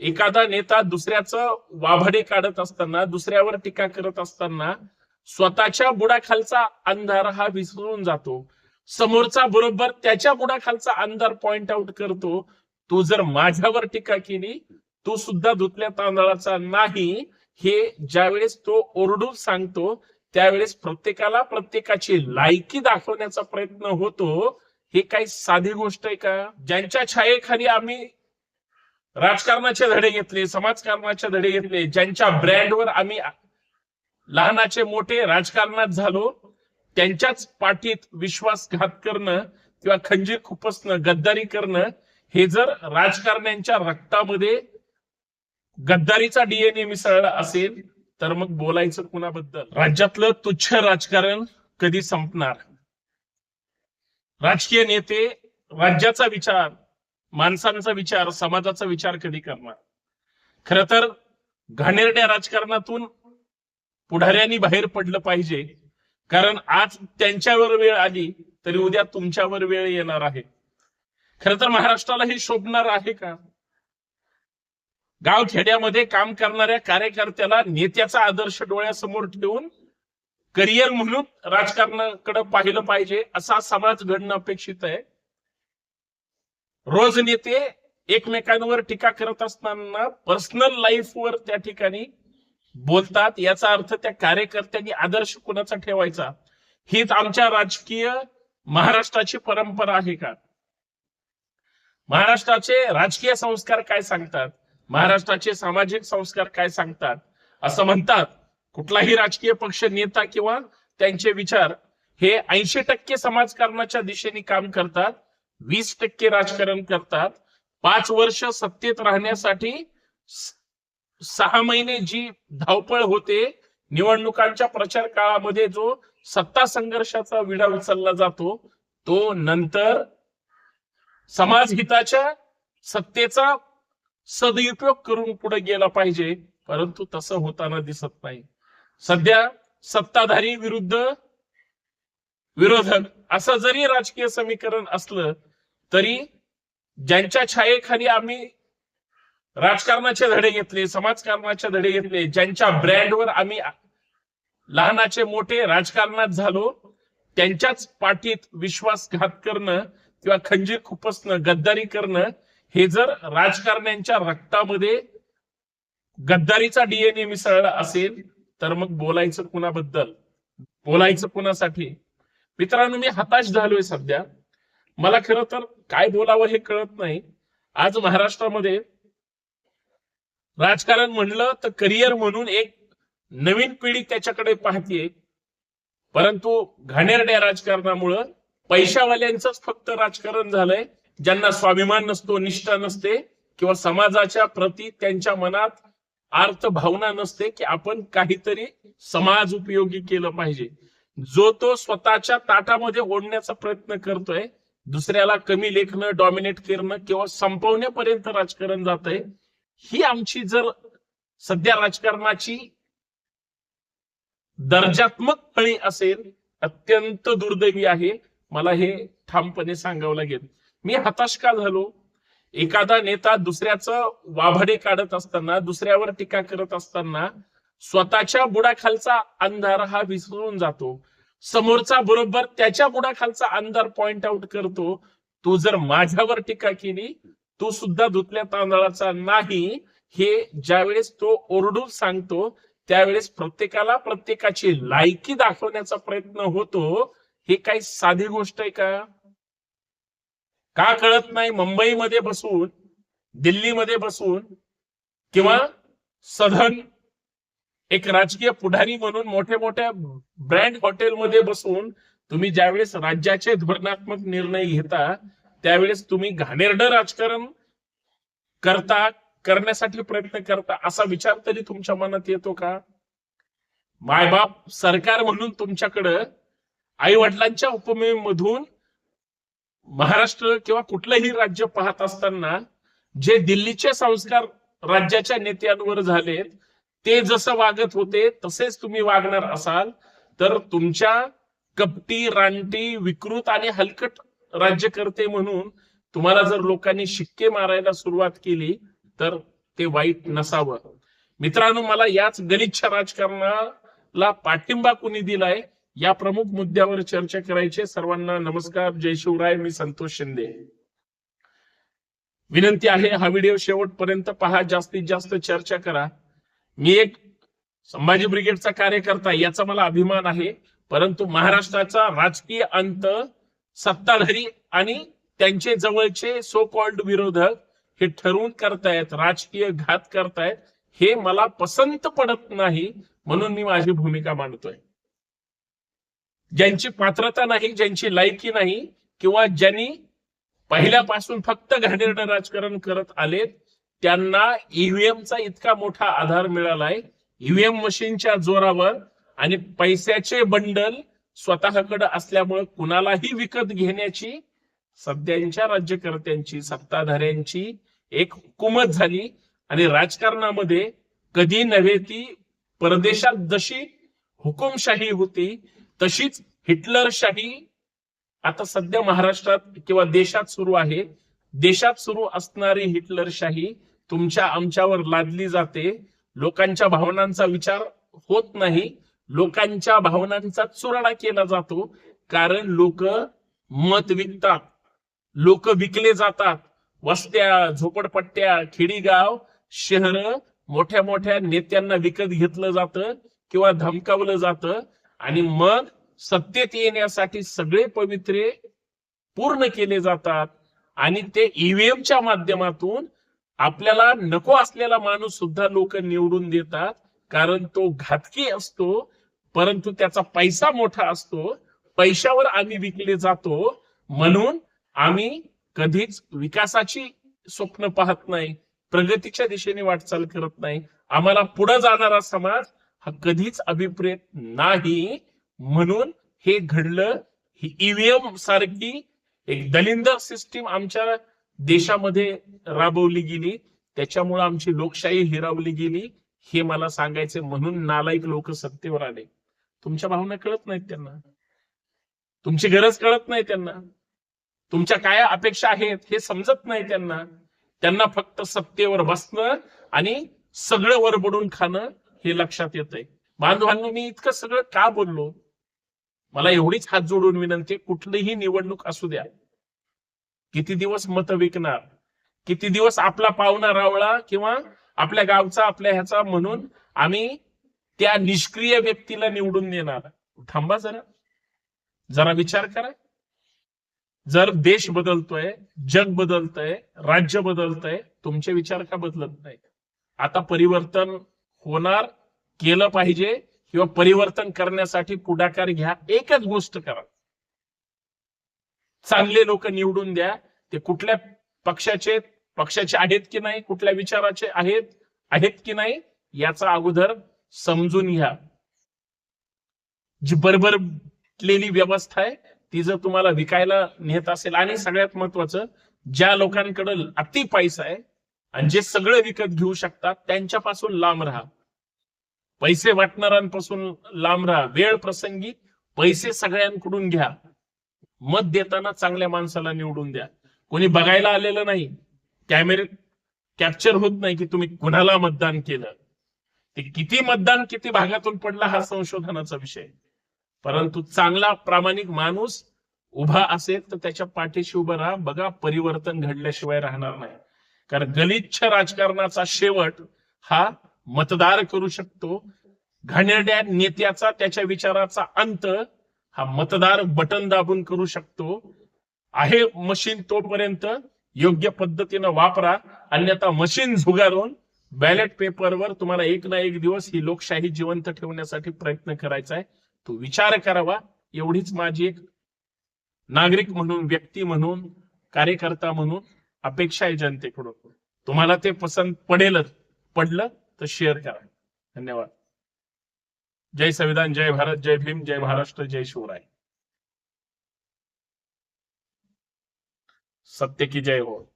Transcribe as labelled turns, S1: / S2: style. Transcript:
S1: एखादा नेता दुसऱ्याचं वाभाडे काढत असताना दुसऱ्यावर टीका करत असताना स्वतःच्या बुडाखालचा अंधार हा विसरून जातो. समोरचा बरोबर त्याच्या बुडाखालचा अंधार पॉइंट आउट करतो. तू जर माझ्यावर टीका केली तू सुद्धा धुतल्या तांदळाचा नाही. हे ज्यावेळेस तो ओरडून सांगतो त्यावेळेस प्रत्येकाला प्रत्येकाची लायकी दाखवण्याचा प्रयत्न होतो. हे काही साधी गोष्ट आहे का? ज्यांच्या छायेखाली आम्ही राजकारणाचे धडे घेतले समाजकारणाचे धडे घेतले ज्यांच्या ब्रँडवर आम्ही लहानाचे मोठे राजकारणात झालो त्यांच्याच पाठीत विश्वासघात करणं किंवा खंजीर खुपसणं गद्दारी करणं हे जर राजकारण्यांच्या रक्तामध्ये गद्दारीचा डीएनए मिसळला असेल तर मग बोलायचं कुणाबद्दल? राज्यातलं तुच्छ राजकारण कधी संपणार? राजकीय नेते राज्याचा विचार माणसांचा विचार समाजाचा विचार कधी करणार? खर तर घाणेरड्या राजकारणातून पुढाऱ्यांनी बाहेर पडलं पाहिजे. कारण आज त्यांच्यावर वेळ आली तरी उद्या तुमच्यावर वेळ येणार आहे. खर तर महाराष्ट्राला हे शोभणार आहे का? गाव खेड्यामध्ये काम करणाऱ्या कार्यकर्त्याला नेत्याचा आदर्श डोळ्यासमोर ठेवून करिअर म्हणून राजकारणाकडे पाहिलं पाहिजे असा समाज घडणं अपेक्षित आहे. रोज नेते एकमेकांवर टीका करत असताना पर्सनल लाईफवर त्या ठिकाणी बोलतात. याचा अर्थ त्या कार्यकर्त्यांनी आदर्श कुणाचा ठेवायचा? हीच आमच्या राजकीय महाराष्ट्राची परंपरा आहे का? महाराष्ट्राचे राजकीय संस्कार काय सांगतात? महाराष्ट्राचे सामाजिक संस्कार काय सांगतात? असं म्हणतात. कुठलाही राजकीय पक्ष नेता किंवा त्यांचे विचार हे ऐंशी टक्के समाजकारणाच्या दिशेने काम करतात. वीस टक्के राजकारण करतात. पाच वर्ष सत्तेत राहण्यासाठी सहा महिने जी धावपळ होते निवडणुकांच्या प्रचार काळामध्ये जो सत्ता संघर्षाचा विडा उचलला जातो तो नंतर समाज हिताच्या सत्तेचा सदुपयोग करून पुढे गेला पाहिजे. परंतु तसं होताना दिसत नाही. सध्या सत्ताधारी विरुद्ध विरोधक असं जरी राजकीय समीकरण असलं तरी ज्यांच्या छायेखाली आम्ही राजकारणाचे धडे घेतले समाजकारणाचे धडे घेतले ज्यांच्या ब्रँडवर आम्ही लहानाचे मोठे राजकारणात झालो त्यांच्याच पाठीत विश्वासघात करणं किंवा खंजीर खुपसणं गद्दारी करणं हे जर राजकारण्यांच्या रक्तामध्ये गद्दारीचा डीएनए मिसळला असेल तर मग बोलायचं कुणाबद्दल? बोलायचं कुणासाठी? मित्रांनो मी हताश झालोय सध्या. मला खर तर काय बोलावं हे कळत नाही. आज महाराष्ट्रामध्ये राजकारण म्हणलं तर करिअर म्हणून एक नवीन पिढी त्याच्याकडे पाहतीये. परंतु घाणेरड्या राजकारणामुळं पैशावाल्यांचंच फक्त राजकारण झालंय. ज्यांना स्वाभिमान नसतो निष्ठा नसते किंवा समाजाच्या प्रती त्यांच्या मनात अर्थ भावना नसते की आपण काहीतरी समाज उपयोगी केलं पाहिजे. जो तो स्वतःच्या ताटामध्ये ओढण्याचा प्रयत्न करतोय दुसऱ्याला कमी लेखणं डॉमिनेट करणं किंवा संपवण्यापर्यंत राजकारण जात आहे ही आमची जर सध्या राजकारणाची दर्जात्मक फळी असेल अत्यंत दुर्दैवी आहे. मला हे ठामपणे सांगावं लागेल. मी हताश का झालो? एखादा नेता दुसऱ्याचं वाभाडे काढत असताना दुसऱ्यावर टीका करत असताना स्वतःच्या बुडाखालचा अंधार हा विसरून जातो. समोरचा बरोबर त्याच्या बुडाखालचा अंधार पॉइंट आउट करतो. तू जर माझ्यावर टीका केली तू सुद्धा धुतल्या तांदळाचा नाही. हे ज्यावेळेस तो ओरडून सांगतो त्यावेळेस प्रत्येकाला प्रत्येकाची लायकी दाखवण्याचा प्रयत्न होतो. हे काही साधी गोष्ट आहे का? का कळत नाही मुंबईमध्ये बसून दिल्लीमध्ये बसून किंवा सधन एक राजकीय पुढारी म्हणून मोठ्या मोठ्या ब्रँड हॉटेलमध्ये बसून तुम्ही ज्यावेळेस राज्याचे धोरणात्मक निर्णय घेता त्यावेळेस तुम्ही घाणेरडं राजकारण करता करण्यासाठी प्रयत्न करता असा विचार तरी तुमच्या मनात येतो का? मायबाप सरकार म्हणून तुमच्याकडं आई वडिलांच्या उपमेमधून महाराष्ट्र किंवा कुठलंही राज्य पाहत असताना जे दिल्लीचे संस्कार राज्याच्या नेत्यांवर झालेत ते जसं वागत होते तसेच तुम्ही वागणार असाल. तर तुमच्या कपटी रानटी विकृत आणि हलकट राज्यकर्ते म्हणून तुम्हाला जर लोकांनी शिक्के मारायला सुरुवात केली तर ते वाईट नसावं. मित्रांनो मला याच गलिच्छ राजकारणाला पाठिंबा कुणी दिलाय या प्रमुख मुद्द्यावर चर्चा करायची सर्वांना नमस्कार जय शिवराय मी संतोष शिंदे. विनंती आहे हा व्हिडिओ शेवटपर्यंत पहा जास्तीत जास्त चर्चा करा. मी एक संभाजी ब्रिगेडचा कार्यकर्ता याचा मला अभिमान आहे. परंतु महाराष्ट्राचा राजकीय अंत सत्ताधारी आणि त्यांचे जवळचे सो कॉल्ड विरोधक हे ठरवून करतायत राजकीय घात करतायत हे मला पसंत पडत नाही म्हणून मी माझी भूमिका मांडतोय. ज्यांची पात्रता नाही ज्यांची लायकी नाही किंवा ज्यांनी पहिल्यापासून फक्त घाणेरडं राजकारण करत आलेत त्यांना ईव्हीएमचा इतका मोठा आधार मिळालाय. ईव्हीएम मशीनच्या जोरावर आणि पैशाचे बंडल स्वतःकडे असल्यामुळे कुणालाही विकत घेण्याची सध्याच्या राज्यकर्त्यांची सत्ताधाऱ्यांची एक हुकूमत झाली. आणि राजकारणामध्ये कधी नव्हे ती परदेशात जशी हुकुमशाही होती तशीच हिटलरशाही आता सध्या महाराष्ट्रात किंवा देशात सुरू आहे. देशात सुरू असणारी हिटलरशाही तुमच्या आमच्यावर लादली जाते. लोकांच्या भावनांचा विचार होत नाही. लोकांच्या भावनांचा चुराडा केला जातो. कारण लोक मत विकतात. लोक विकले जातात. वस्त्या झोपडपट्ट्या खेडीगाव शहर मोठ्या मोठ्या नेत्यांना विकत घेतलं जातं किंवा धमकावलं जातं. आणि मग सत्तेत येण्यासाठी सगळे पवित्रे पूर्ण केले जातात. आणि ते ईव्हीएमच्या माध्यमातून आपल्याला नको असलेला माणूस सुद्धा लोक निवडून देतात कारण तो घातकी असतो परंतु त्याचा पैसा मोठा असतो पैशावर आम्ही विकले जातो. म्हणून आम्ही कधीच विकासाची स्वप्न पाहत नाही प्रगतीच्या दिशेने वाटचाल करत नाही. आम्हाला पुढे जाणारा समाज हा कधीच अभिप्रेत नाही. म्हणून हे घडलं ही ईव्हीएम सारखी एक दलिंदर सिस्टीम आमच्या देशामध्ये राबवली गेली त्याच्यामुळे आमची लोकशाही हिरावली गेली हे मला सांगायचे म्हणून नालायक लोक सत्तेवर आले. तुमच्या भावना कळत नाहीत त्यांना. तुमची गरज कळत नाही त्यांना. तुमच्या काय अपेक्षा आहेत हे समजत नाही त्यांना. त्यांना फक्त सत्तेवर बसणं आणि सगळं वरबडून खाणं हे लक्षात येतंय. बांधवांनो मी इतकं सगळं का बोललो? मला एवढीच हात जोडून विनंती कुठलीही निवडणूक असू द्या. किती दिवस मत विकणार? किती दिवस आपला पाहुणा रावळा किंवा आपल्या गावचा आपल्या ह्याचा म्हणून आम्ही त्या निष्क्रिय व्यक्तीला निवडून देणार? थांबा जरा. जरा विचार करा. जर देश बदलतोय जग बदलतंय राज्य बदलतंय तुमचे विचार का बदलत नाही आता परिवर्तन होणार केलं पाहिजे किंवा परिवर्तन करण्यासाठी पुढाकार घ्या. एकच गोष्ट करा. चांगले लोक निवडून द्या. ते कुठल्या पक्षाचे पक्षाचे आहेत की नाही कुठल्या विचाराचे आहेत आहेत की नाही याचा अगोदर समजून घ्या. जी बरबरलेली व्यवस्था आहे ती जर तुम्हाला विकायला नेत असेल आणि सगळ्यात महत्वाचं ज्या लोकांकडे अति पैसा आहे आणि जे सगळं विकत घेऊ शकतात त्यांच्यापासून लांब राहा. पैसे वाटणाऱ्यांपासून लांब राहा. वेळ प्रसंगी पैसे सगळ्यांकडून घ्या. मत देताना चांगल्या माणसाला निवडून द्या. कोणी बघायला आलेलं नाही. कॅमेरे कॅप्चर होत नाही की तुम्ही कुणाला मतदान केलं. ते किती मतदान किती भागातून पडला हा संशोधनाचा विषय. परंतु चांगला प्रामाणिक माणूस उभा असेल तर त्याच्या पाठीशी उभं राहा. बघा परिवर्तन घडल्याशिवाय राहणार नाही. कारण गलिच्छ राजकारणाचा शेवट हा मतदार करू शकतो. घाणेरड्या नेत्याचा त्याच्या विचाराचा अंत हा मतदार बटन दाबून करू शकतो. आहे मशीन तोपर्यंत योग्य पद्धतीनं वापरा. अन्यथा मशीन झुगारून बॅलेट पेपरवर तुम्हाला एक ना एक दिवस ही लोकशाही जिवंत ठेवण्यासाठी प्रयत्न करायचा आहे. तो विचार करावा. एवढीच माझी एक नागरिक म्हणून व्यक्ती म्हणून कार्यकर्ता म्हणून अपेक्षा आहे जनतेकडून. तुम्हाला ते पसंत पडेलच. पडलं तर शेअर करा. धन्यवाद. जय संविधान जय भारत जय भीम जय महाराष्ट्र जय शिवराय. सत्य की जय हो.